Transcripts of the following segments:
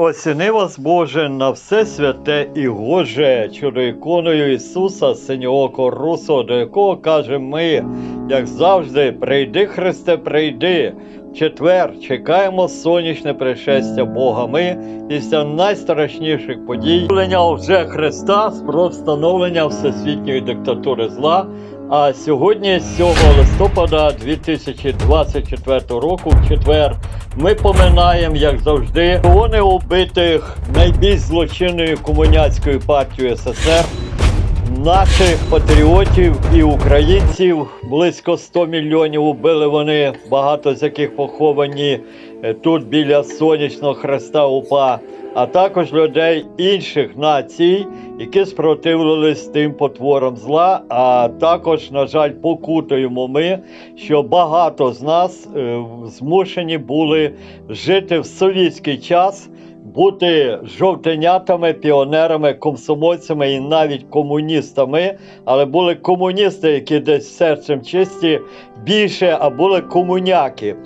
Осіни вас, Боже, на все святе і Гоже, чудо іконою Ісуса, синього Русу, до якого кажемо ми, як завжди, прийди, Христе, прийди. Четвер чекаємо сонячне пришестя Бога. Ми після найстрашніших подій вже Христа про встановлення всесвітньої диктатури зла. А сьогодні, 7 листопада 2024 року, в четвер, ми поминаємо, як завжди, вони убитих найбільш злочинною комуняцькою партією СССР, наших патріотів і українців. Близько 100 мільйонів убили вони, багато з яких поховані е, тут біля сонячного хреста УПА, а також людей інших націй, які спротивились тим потворам зла. А також, на жаль, покутуємо ми, що багато з нас е, змушені були жити в совітський час. Бути жовтенятами, піонерами, комсомольцями і навіть комуністами, але були комуністи, які десь серцем чисті більше, а були комуняки.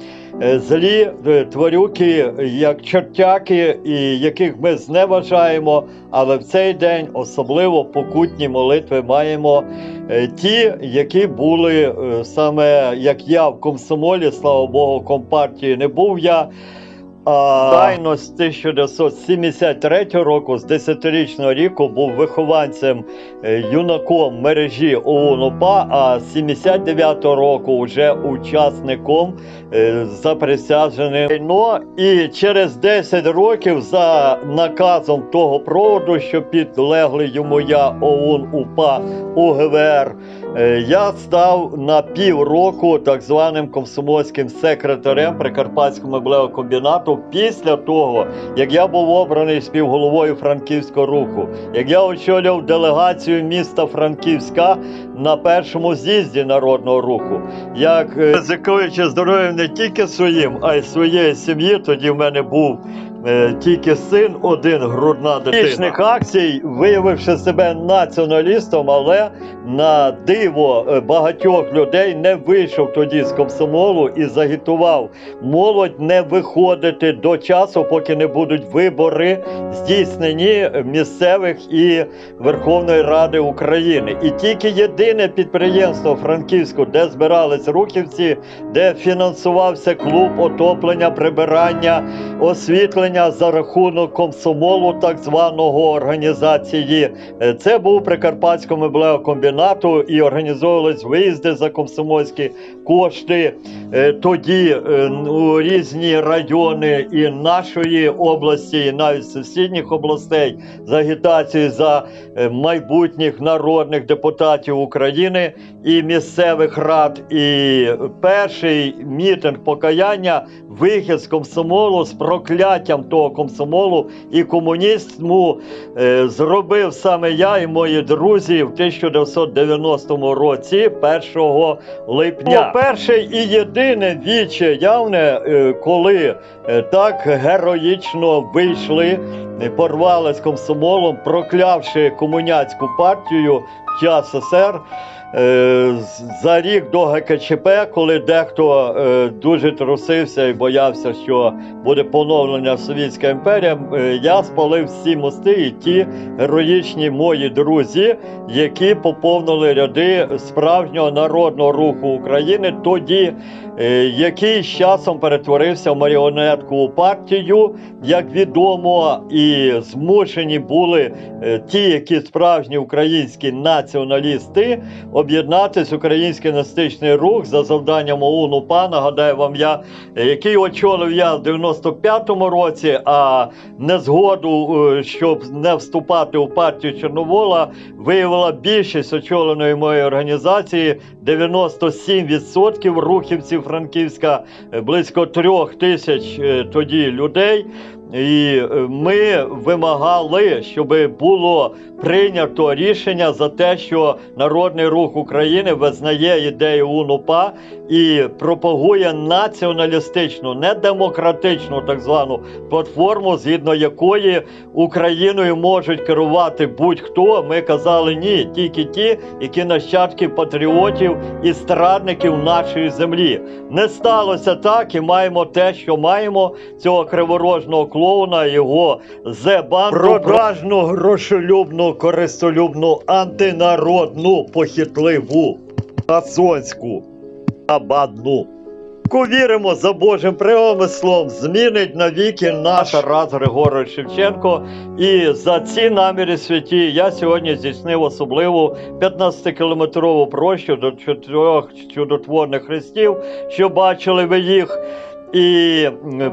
Е, Злі е, тварюки, як чертяки, і яких ми зневажаємо, але в цей день особливо покутні молитви маємо е, ті, які були саме як я в комсомолі, слава Богу, компартії не був я. А тайно з 1973 року, з 10-річного ріку, був вихованцем е, юнаком мережі ОУН УПА, а з 79 року вже учасником е, заприсяженим. Ну і через 10 років за наказом того проводу, що підлегли йому я ОУН УПА УГВР, я став на півроку так званим комсомольським секретарем Прикарпатського меблеокомбінату після того, як я був обраний співголовою Франківського руху, як я очолював делегацію міста Франківська на першому з'їзді народного руху, як е, ризикуючи здоров'ям не тільки своїм, а й своєї сім'ї, тоді в мене був. Е, Тільки син, один грудна дитина. Акцій, виявивши себе націоналістом, але на диво е, багатьох людей не вийшов тоді з комсомолу і загітував молодь не виходити до часу, поки не будуть вибори здійснені місцевих і Верховної Ради України. І тільки єдине підприємство Франківську, де збирались рухівці, де фінансувався клуб отоплення, прибирання, освітлення за рахунок комсомолу, так званого організації. Е, Це був Прикарпатського меблеокомбінату і організовувались виїзди за комсомольські кошти. Е, Тоді е, у різні райони і нашої області, і навіть сусідніх областей з агітацією за майбутніх народних депутатів України і місцевих рад. І перший мітинг покаяння, вихід з комсомолу з прокляттям того комсомолу і комунізму е, зробив саме я і мої друзі в 1990 році, 1 липня. Перше і єдине віче явне, е, коли е, так героїчно вийшли, порвали з комсомолом, проклявши комуняцьку партію час СССР. Е, За рік до ГКЧП, коли дехто е, дуже трусився і боявся, що буде поновлення Совєтська імперія, е, я спалив всі мости і ті героїчні мої друзі, які поповнили ряди справжнього народного руху України, тоді який з часом перетворився в маріонетку партію, як відомо, і змушені були ті, які справжні українські націоналісти, об'єднатись український настичний рух за завданням ОУН УПА. Нагадаю вам я, е, який очолив я в 95-му році, а незгоду, е, щоб не вступати у партію Чорновола, виявила більшість очоленої моєї організації 97% рухівців Франківська, е, близько трьох тисяч тоді людей. І е, ми вимагали, щоб було прийнято рішення за те, що Народний рух України визнає ідею УНУПА і пропагує націоналістичну, не демократичну так звану платформу, згідно якої Україною можуть керувати будь-хто. Ми казали ні, тільки ті, які нащадки патріотів і страдників нашої землі. Не сталося так, і маємо те, що маємо цього криворожного клубу. Клоуна, його зебанду, продажну, грошолюбну, користолюбну, антинародну, похитливу, масонську, абадну. Віримо за Божим промислом, змінить навіки наш Тарас Григорович Шевченко. І за ці наміри святі я сьогодні здійснив особливу 15-кілометрову прощу до чотирьох чудотворних хрестів, що бачили ви їх. І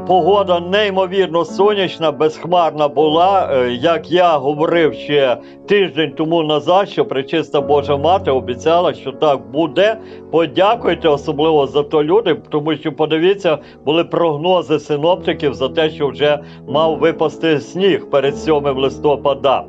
погода неймовірно сонячна, безхмарна була. Е, Як я говорив ще тиждень тому назад, що пречиста Божа мати обіцяла, що так буде. Подякуйте особливо за то люди, тому що подивіться, були прогнози синоптиків за те, що вже мав випасти сніг перед 7 листопада.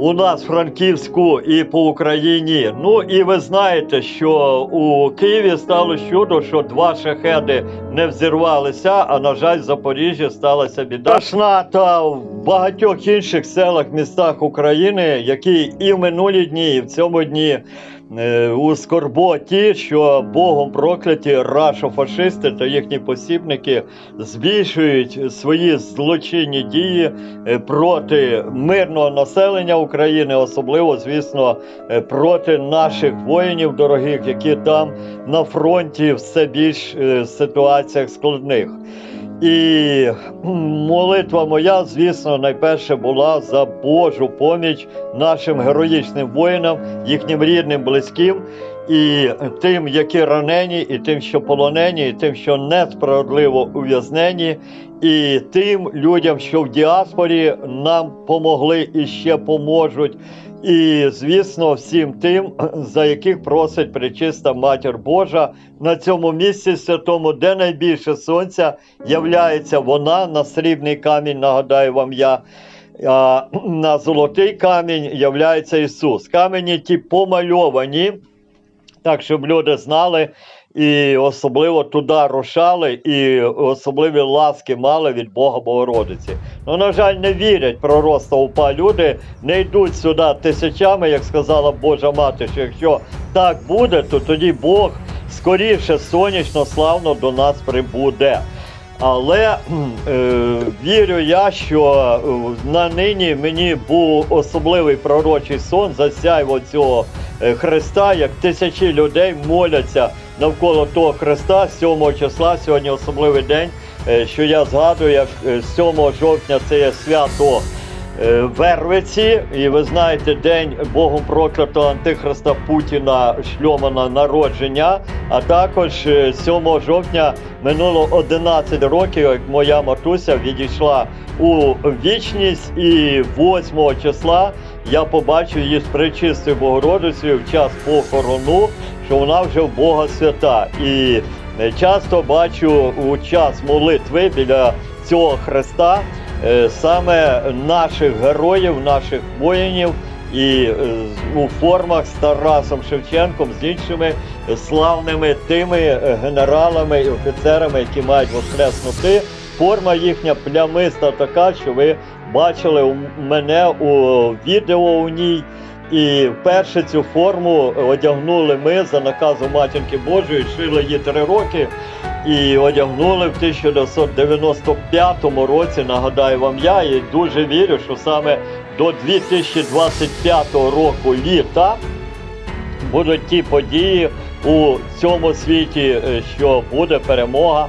У нас Франківську і по Україні. Ну і ви знаєте, що у Києві стало чудо, що два шахеди не взірвалися, а на жаль, в Запоріжжі сталася біда. Страшна та в багатьох інших селах, містах України, які і в минулі дні, і в цьому дні у скорботі, що Богом прокляті рашофашисти та їхні посібники збільшують свої злочинні дії е, проти мирного населення України, особливо, звісно, е, проти наших воїнів дорогих, які там на фронті все більш е, ситуаціях складних. І молитва моя, звісно, найперше була за Божу поміч нашим героїчним воїнам, їхнім рідним, близьким, і тим, які ранені, і тим, що полонені, і тим, що несправедливо ув'язнені, і тим людям, що в діаспорі нам помогли і ще поможуть. І, звісно, всім тим, за яких просить пречиста Матір Божа на цьому місці святому, де найбільше сонця, являється вона на срібний камінь, нагадаю вам я. А на золотий камінь являється Ісус. Камені ті помальовані, так щоб люди знали, і особливо туди рушали, і особливі ласки мали від Бога Богородиці. Ну, на жаль, не вірять пророцтва упа люди, не йдуть сюди тисячами, як сказала Божа мати, що якщо так буде, то тоді Бог скоріше сонячно, славно до нас прибуде. Але е, вірю я, що е, на нині мені був особливий пророчий сон засяйво цього е, Христа, як тисячі людей моляться навколо того Христа 7 числа. Сьогодні особливий день, е, що я згадую, як е, 7 жовтня це є свято. е, Вервиці, і ви знаєте, день Богом проклятого антихриста Путіна шльомана народження. А також е, 7 жовтня минуло 11 років, як моя матуся відійшла у вічність, і 8 числа я побачив її з пречистою Богородицею в час похорону, що вона вже в Бога свята. І е, часто бачу у час молитви біля цього Христа е, саме наших героїв, наших воїнів. І е, у формах з Тарасом Шевченком, з іншими славними тими генералами і офіцерами, які мають воскреснути. Форма їхня плямиста така, що ви бачили мене у відео у ній. І вперше цю форму одягнули ми за наказом Матінки Божої, шили її три роки. І одягнули в 1995 році, нагадаю вам я, і дуже вірю, що саме до 2025 року літа будуть ті події у цьому світі, е, що буде перемога,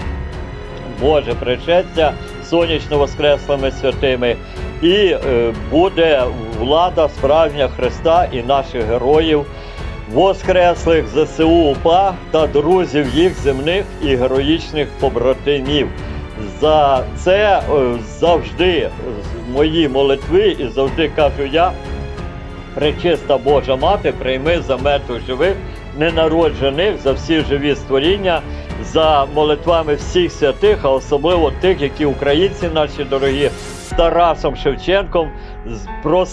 Боже пришестя сонячно воскреслими святими, і е, буде влада справжня Христа і наших героїв. Воскреслих ЗСУ УПА та друзів їх земних і героїчних побратимів. За це е, завжди мої молитви і завжди кажу я, Пречиста Божа Мати, прийми за мертвих живих, ненароджених, за всі живі створіння, за молитвами всіх святих, а особливо тих, які українці наші дорогі з Тарасом Шевченком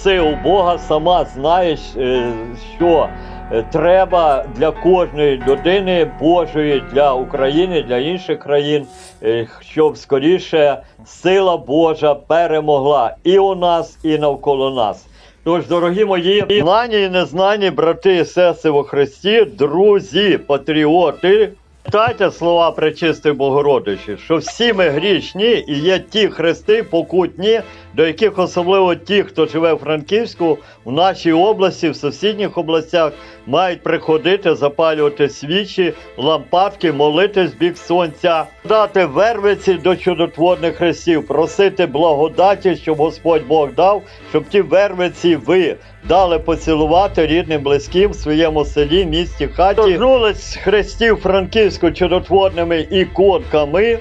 у Бога, сама знаєш, е, що е, треба для кожної людини Божої, для України, для інших країн, е, щоб скоріше сила Божа перемогла і у нас, і навколо нас. Тож, дорогі мої знані і незнані брати і сестри во Христі, друзі, патріоти, Пам'ятайте слова Пречистої Богородичі, що всі ми грішні і є ті хрести покутні, до яких особливо ті, хто живе в Франківську, в нашій області, в сусідніх областях, мають приходити, запалювати свічі, лампадки, молитись бік сонця, дати вервиці до чудотворних хрестів, просити благодаті, щоб Господь Бог дав, щоб ті вервиці ви дали поцілувати рідним, близьким в своєму селі, місті, хаті. Торкнулись хрестів Франківську чудотворними іконками.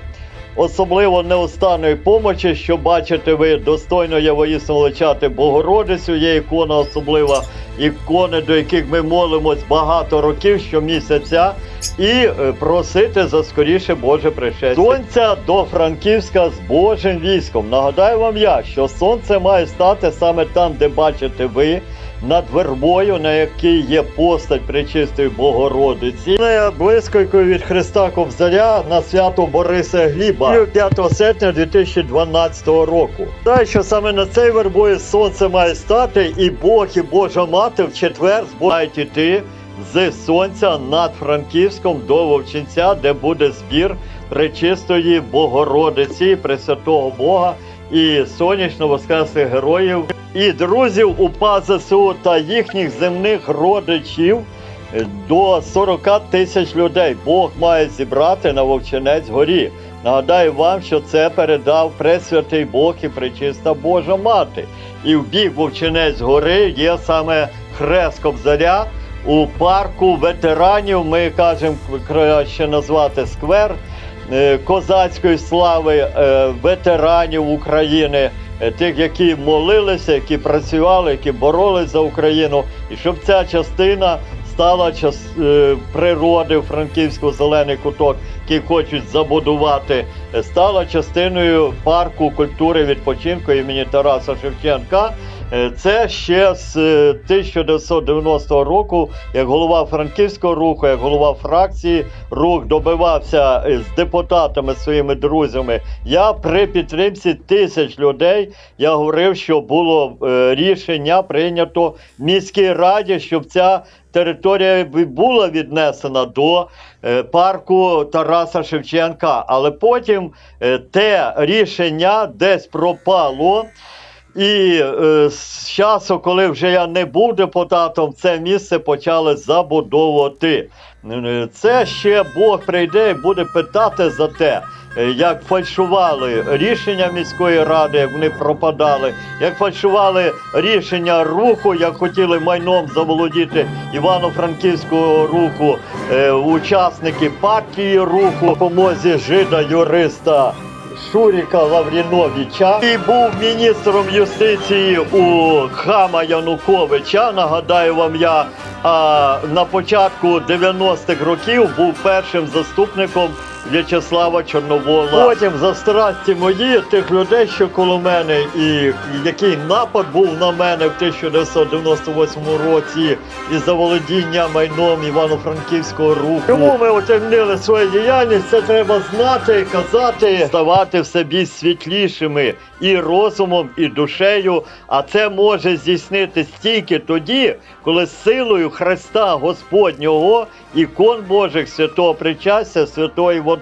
Особливо неустанної помочі, що бачите ви, достойно є воїсно величати Богородицю, є ікона особлива, ікони, до яких ми молимось багато років щомісяця, і е, просити за скоріше Боже пришестя. Сонця до Франківська з Божим військом. Нагадаю вам я, що сонце має стати саме там, де бачите ви. Над вербою, на якій є постать Пречистої Богородиці, Не блискавкою від Христа Кобзаря на свято Бориса Гліба 5 серпня 2012 року. Знаю, що саме на цей вербою сонце має стати, і Бог і Божа мати в четвер мають іти з сонця над Франківськом до Вовчинця, де буде збір Пречистої Богородиці, Пресвятого Бога і сонячно воскреслих героїв і друзів УПА ЗСУ та їхніх земних родичів до 40 тисяч людей. Бог має зібрати на Вовчинець горі. Нагадаю вам, що це передав Пресвятий Бог і Пречиста Божа Мати. І в бік Вовчинець гори є саме хрест Кобзаря у парку ветеранів. Ми кажемо краще назвати сквер е, козацької слави е, ветеранів України, тих, які молилися, які працювали, які боролись за Україну, і щоб ця частина стала час е, природи Франківську зелений куток, який хочуть забудувати, е, стала частиною парку культури відпочинку імені Тараса Шевченка. Е, Це ще з е, 1990 року, як голова франківського руху, як голова фракції, рух добивався е, з депутатами своїми друзями. Я при підтримці тисяч людей я говорив, що було е, рішення прийнято в міській раді, щоб ця територія була віднесена до е, парку Тараса Шевченка. Але потім е, те рішення десь пропало. І е, з часу, коли вже я не був депутатом, це місце почали забудовувати. Е, Це ще Бог прийде і буде питати за те, е, як фальшували рішення міської ради, як вони пропадали, як фальшували рішення руху, як хотіли майном заволодіти Івано-Франківського руху, е, учасники партії руху, по помозі жида юриста. Шуріка Лавріновича і був міністром юстиції у Хама Януковича. Нагадаю вам я а, на початку 90-х років був першим заступником В'ячеслава Чорновола. Потім за страсті мої тих людей, що коло мене, і який напад був на мене в 1998 році і заволодіння майном Івано-Франківського руху. Чому ми отемнили свою діяльність? Це треба знати, казати, ставати в собі світлішими і розумом, і душею. А це може здійснитись тільки тоді, коли силою Христа Господнього, ікон Божих, святого причастя, святої води,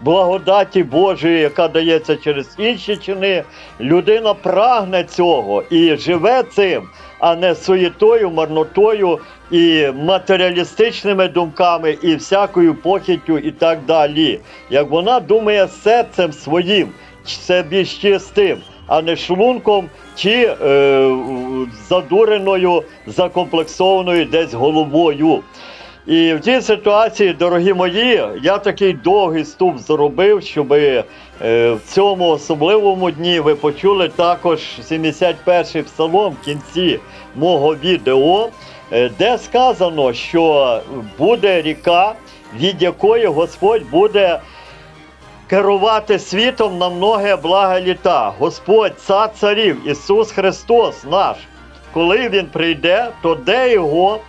благодаті Божої, яка дається через інші чини, людина прагне цього і живе цим, а не суєтою, марнотою і матеріалістичними думками, і всякою похиттю, і так далі. Як вона думає серцем своїм, це більш чистим, а не шлунком чи е, задуреною, закомплексованою десь головою. І в цій ситуації, дорогі мої, я такий довгий ступ зробив, щоб е, в цьому особливому дні ви почули також 71-й псалом в кінці мого відео, е, де сказано, що буде ріка, від якої Господь буде керувати світом на многе блага літа. Господь, цар царів, Ісус Христос наш. Коли Він прийде, то де його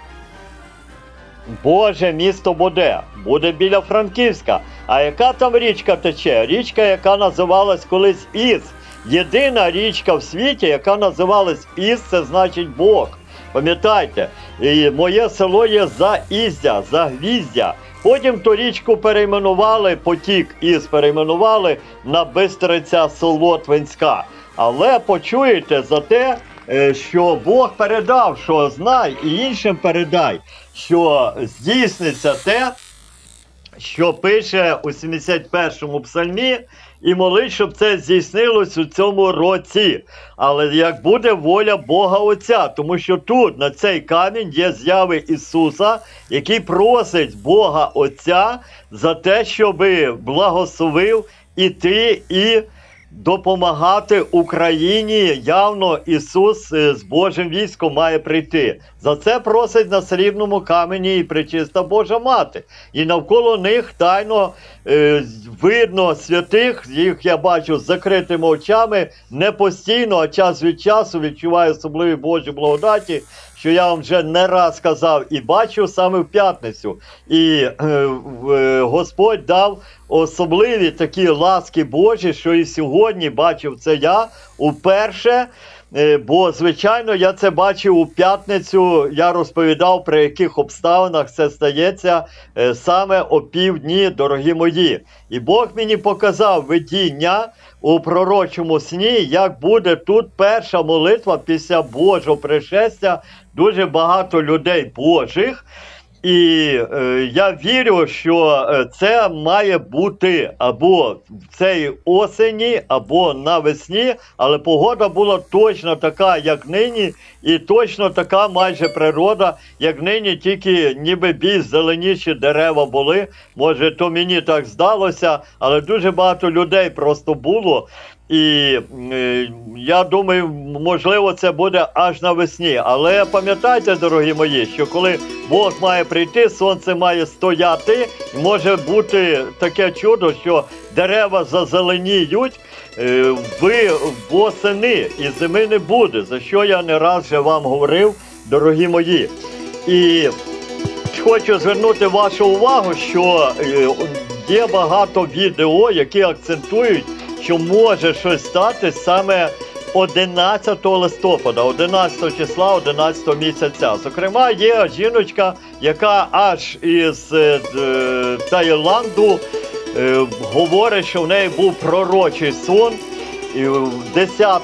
Боже місто буде? Буде біля Франківська. А яка там річка тече? Річка, яка називалась колись Іс. Єдина річка в світі, яка називалась Іс, це значить Бог. Пам'ятайте, моє село є Заіздя, Загвіздя. Потім ту річку перейменували, потік із перейменували на Бистриця Солотвинська. Але почуєте за те, що Бог передав, що знай і іншим передай, що здійсниться те, що пише у 71-му псальмі, і молить, щоб це здійснилось у цьому році. Але як буде воля Бога Отця, тому що тут на цей камінь є зяви Ісуса, який просить Бога Отця за те, щоб благословив іти і допомагати Україні. Явно Ісус е, з Божим військом має прийти. За це просить на срібному камені і причиста Божа мати. І навколо них тайно е, видно святих, їх я бачу з закритими очами, не постійно, а час від часу відчуваю особливі Божі благодаті. Що я вам вже не раз казав і бачив саме в п'ятницю. І е, е, Господь дав особливі такі ласки Божі, що і сьогодні бачив це я уперше. Е, Бо, звичайно, я це бачив у п'ятницю. Я розповідав, при яких обставинах це стається е, саме о півдні, дорогі мої. І Бог мені показав видіння у пророчому сні, як буде тут перша молитва після Божого пришестя. Дуже багато людей Божих. І е, я вірю, що е, це має бути або в цій осені, або навесні, але погода була точно така, як нині, і точно така майже природа, як нині, тільки ніби більш зеленіші дерева були. Може, то мені так здалося, але дуже багато людей просто було. І е, я думаю, можливо, це буде аж навесні. Але пам'ятайте, дорогі мої, що коли Бог має прийти, сонце має стояти, і може бути таке чудо, що дерева зазеленіють. е, Ви восени і зими не буде, за що я не раз вже вам говорив, дорогі мої. І хочу звернути вашу увагу, що е, є багато відео, які акцентують, що може щось стати саме 11 листопада, 11 числа, 11 місяця. Зокрема, є жіночка, яка аж із е, д- Таїланду е, говорить, що в неї був пророчий сон. 10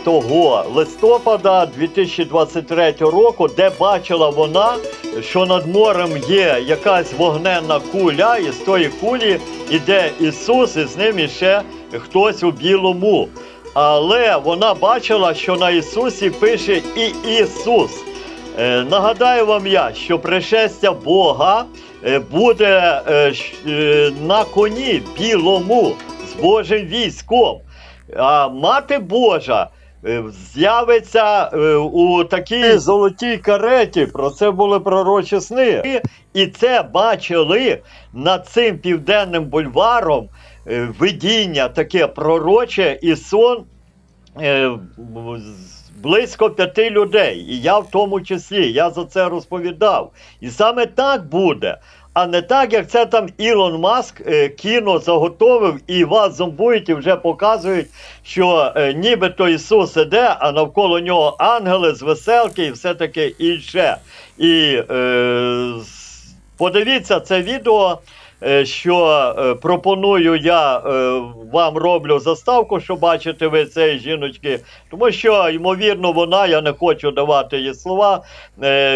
листопада 2023 року, де бачила вона, що над морем є якась вогненна куля, і з тої кулі іде Ісус, і з ним іще хтось у білому. Але вона бачила, що на Ісусі пише і Ісус. Е, нагадаю вам я, що пришестя Бога е, буде е, на коні білому з Божим військом. А мати Божа з'явиться у такій золотій кареті. Про це були пророчі сни. І це бачили над цим південним бульваром видіння таке пророче і сон е, близько п'яти людей. І я в тому числі, я за це розповідав. І саме так буде. А не так, як це там Ілон Маск е, кіно заготовив і вас зомбують і вже показують, що е, нібито Ісус іде, а навколо нього ангели з веселки і все таке інше. І е, подивіться це відео. Е, Що е, пропоную я е, вам роблю заставку, що бачите ви цієї жіночки, тому що ймовірно вона, я не хочу давати її слова,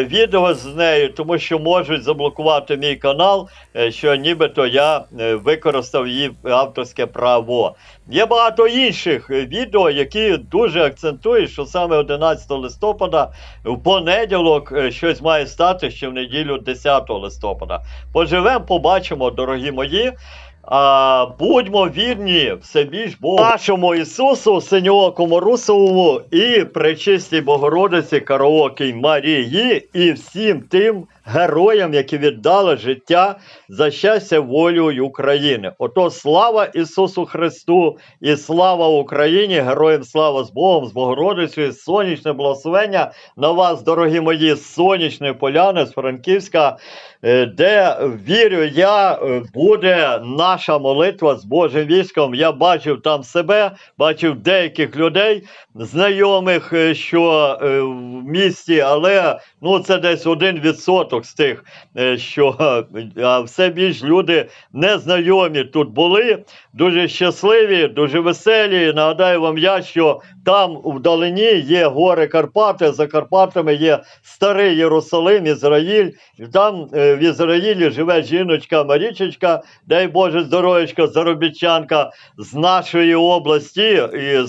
відео з нею, тому що можуть заблокувати мій канал, що нібито я використав її авторське право. Є багато інших е, відео, які дуже акцентують, що саме 11 листопада в понеділок е, щось має стати ще в неділю 10 листопада. Поживемо, побачимо, дорогі мої. А будьмо вірні все більш Богу нашому Ісусу, Синьоокому Русовому і пречистій Богородиці Караокій Марії і всім тим героям, які віддали життя за щастя, волю України. Ото слава Ісусу Христу і слава Україні! Героям слава з Богом, з Богородицею, сонячне благословення на вас, дорогі мої, з сонячної поляни, з Франківська, е, де вірю я, е, буде наша молитва з Божим військом. Я бачив там себе, бачив деяких людей, знайомих, е, що в місті, але ну це десь один відсоток. з тих, е, що е, а все більш люди незнайомі тут були, дуже щасливі, дуже веселі. Нагадаю вам я, що там вдалині є гори Карпати, за Карпатами є старий Єрусалим, Ізраїль. Там е, в Ізраїлі живе жіночка Марічечка, дай Боже здоров'ячка, заробітчанка з нашої області, е,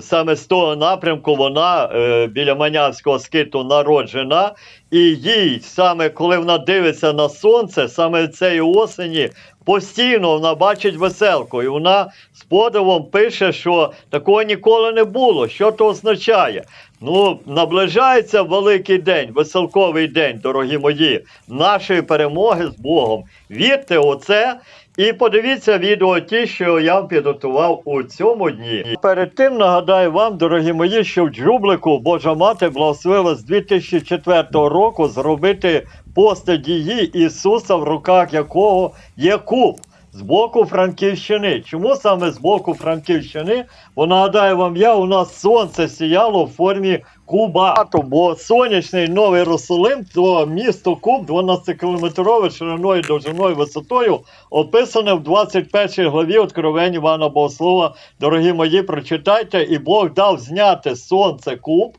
саме з того напрямку вона біля Манянського скиту народжена. І їй саме коли вона дивиться на сонце, саме цієї осені, постійно вона бачить веселку. І вона з подивом пише, що такого ніколи не було. Що то означає? Ну, наближається великий день, веселковий день, дорогі мої, нашої перемоги з Богом. Вірте у це. І подивіться відео ті, що я підготував у цьому дні. Перед тим нагадаю вам, дорогі мої, що в Джублику Божа мати благословила з 2004 року зробити постать її Ісуса, в руках якого є куб. З боку Франківщини. Чому саме з боку Франківщини? Бо нагадаю вам я, у нас сонце сіяло в формі куба. Бо сонячний Новий Єрусалим, то місто Куб 12-кілометрове шириною, довжиною, висотою, описане в 21 главі Откровень Івана Богослова. Дорогі мої, прочитайте, і Бог дав зняти сонце Куб.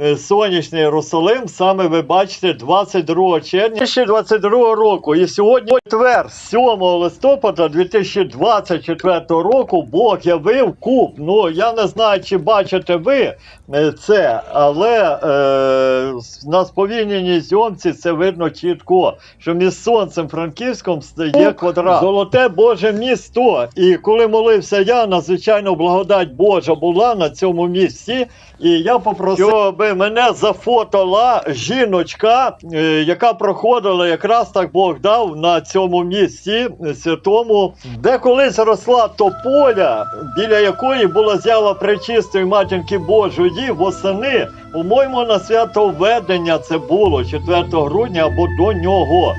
Е, Сонячний Єрусалим, саме ви бачите 22 червня 2022 року. І сьогодні четвер, 7 листопада 2024 року, Бог явив куб. Ну я не знаю, чи бачите ви е, це, але е, на сповільненій зйомці це видно чітко, що між сонцем Франківськом є квадрат. Золоте Боже місто. І коли молився я, надзвичайно благодать Божа була на цьому місці. І я попросив, щоб мене зафотала жіночка, е, яка проходила якраз так Бог дав на цьому місці святому, де колись росла тополя, біля якої була з'ява пречистої матінки Божої восени. По-моєму, на свято введення це було 4 грудня або до нього.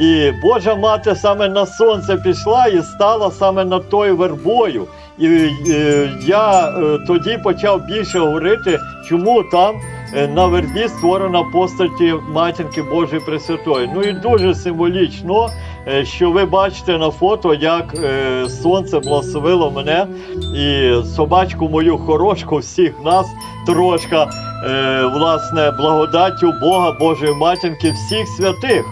І Божа мати саме на сонце пішла і стала саме над тою вербою. Е, я е, тоді почав більше говорити, чому там е, на вербі створена постаті матінки Божої Пресвятої. Ну і дуже символічно, що ви бачите на фото, як сонце благословило мене і собачку мою хорошку, всіх нас трошка, власне, благодаттю Бога, Божої матінки, всіх святих.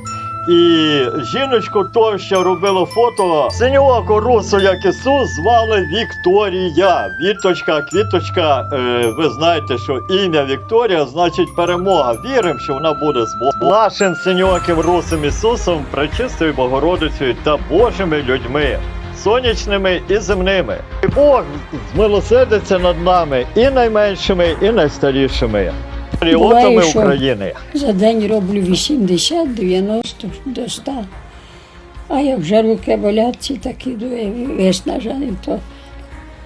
І жіночку, то, що робило фото синього русу, як Ісус, звали Вікторія. Віточка, квіточка. Е, ви знаєте, що ім'я Вікторія значить перемога. Віримо, що вона буде з Богом. Нашим синьоким русим Ісусом, пречистою Богородицею та Божими людьми. Сонячними і земними. І Бог змилосердиться над нами і найменшими, і найстарішими. Патріотами Буває, що- України. За день роблю 80, 90 до 100. А як вже руки болять, ці такі виснажені, то,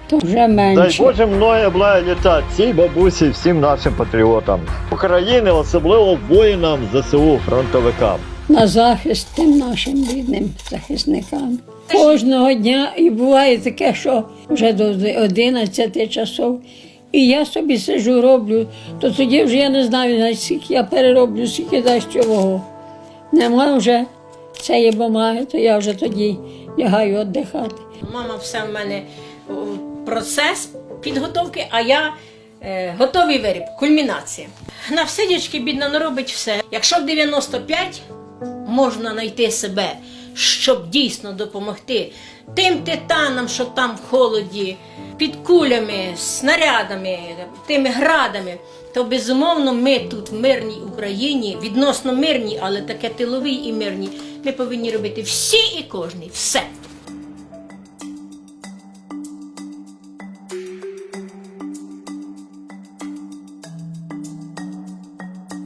то вже Дай менше. Боже многое благо літа цій бабусі, всім нашим патріотам України, особливо воїнам ЗСУ, фронтовикам. На захист тим нашим бідним захисникам. Кожного дня і буває таке, що вже до 11 часов. І я собі сижу, роблю, то тоді вже я не знаю, скільки я перероблю, скільки дасть чого. Нема вже цієї бумаги, то я вже тоді лягаю віддихати. Мама все в мене процес підготовки, а я е, готовий виріб, кульмінація. На все дівчатки бідно не робить все. Якщо в 95 можна знайти себе, щоб дійсно допомогти тим титанам, що там в холоді, під кулями, снарядами, тими градами, то безумовно ми тут в мирній Україні, відносно мирній, але таке тиловій і мирній, ми повинні робити всі і кожний, все.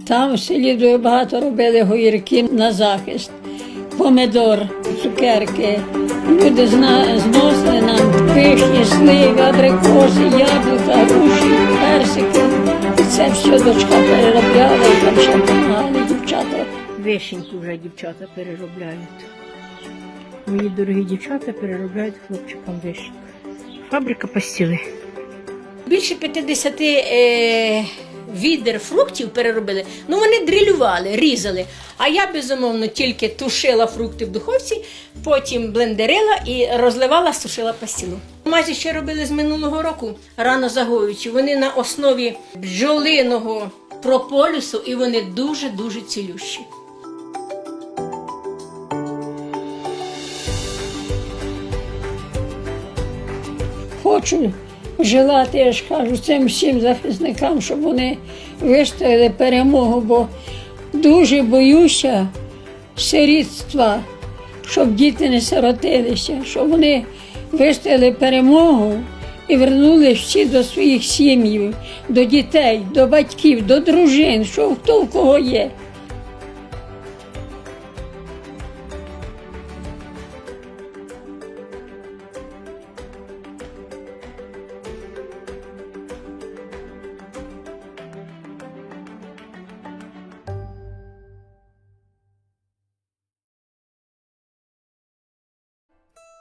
Там в селі дуже багато робили говірки на захист, помидор, цукерки. Люди зносили нам вишні, сливи, абрикоси, яблука, груші, персики. І це все дочка переробляла і там ще допомагали дівчата. Вишеньки вже дівчата переробляють. Мої дорогі дівчата переробляють хлопчикам вишеньку. Фабрика пастіли. Більше 50 е, відер фруктів переробили, ну вони дрилювали, різали. А я безумовно тільки тушила фрукти в духовці, потім блендерила і розливала, сушила пастилу. Мазі ще робили з минулого року, рано загоюючи. Вони на основі бджолиного прополісу і вони дуже-дуже цілющі. Хочу желати, я ж кажу, цим всім захисникам, щоб вони вистояли перемогу, бо дуже боюся сирітства, щоб діти не сиротилися, щоб вони вистояли перемогу і вернулися всі до своїх сім'їв, до дітей, до батьків, до дружин, що хто в кого є.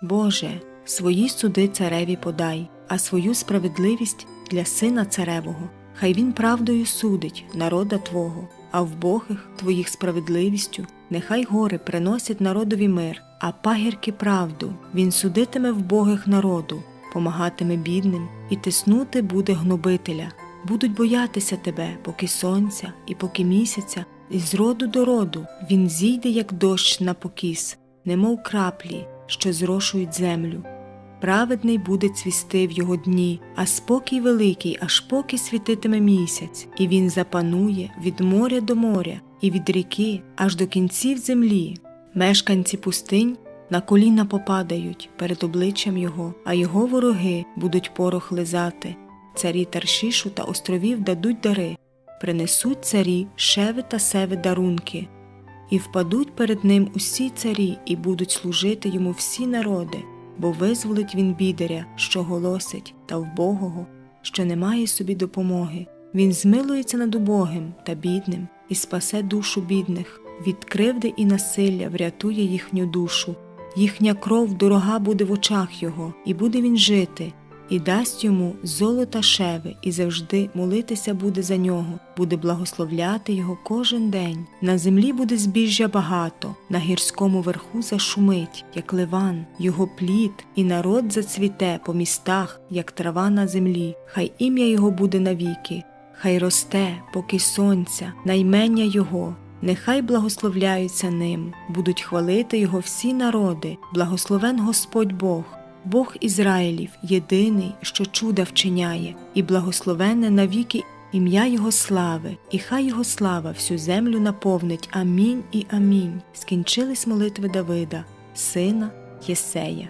Боже, свої суди цареві подай, а свою справедливість для сина царевого. Хай він правдою судить народа Твого, а в богих Твоїх справедливістю нехай гори приносять народові мир, а пагірки правду. Він судитиме в богих народу, помагатиме бідним і тиснути буде гнобителя. Будуть боятися тебе, поки сонця і поки місяця, і з роду до роду він зійде, як дощ на покіс, немов краплі, що зрошують землю. Праведний буде цвісти в його дні, а спокій великий, аж поки світитиме місяць, і він запанує від моря до моря, і від ріки аж до кінців землі. Мешканці пустинь на коліна попадають перед обличчям його, а його вороги будуть порох лизати. Царі Таршішу та островів дадуть дари, принесуть царі шеви та севи дарунки, і впадуть перед ним усі царі, і будуть служити йому всі народи, бо визволить він бідаря, що голосить, та вбогого, що не має собі допомоги. Він змилується над убогим та бідним і спасе душу бідних, від кривди і насилля врятує їхню душу. Їхня кров дорога буде в очах його, і буде він жити, і дасть йому золота шеви, і завжди молитися буде за нього, буде благословляти його кожен день. На землі буде збіжжя багато, на гірському верху зашумить, як ливан, його плід, і народ зацвіте по містах, як трава на землі. Хай ім'я його буде навіки, хай росте, поки сонця, наймення його. Нехай благословляються ним, будуть хвалити його всі народи, благословен Господь Бог, Бог Ізраїлів, єдиний, що чуда вчиняє, і благословенне навіки ім'я Його слави, і хай Його слава всю землю наповнить. Амінь і амінь. Скінчились молитви Давида, сина Єсея.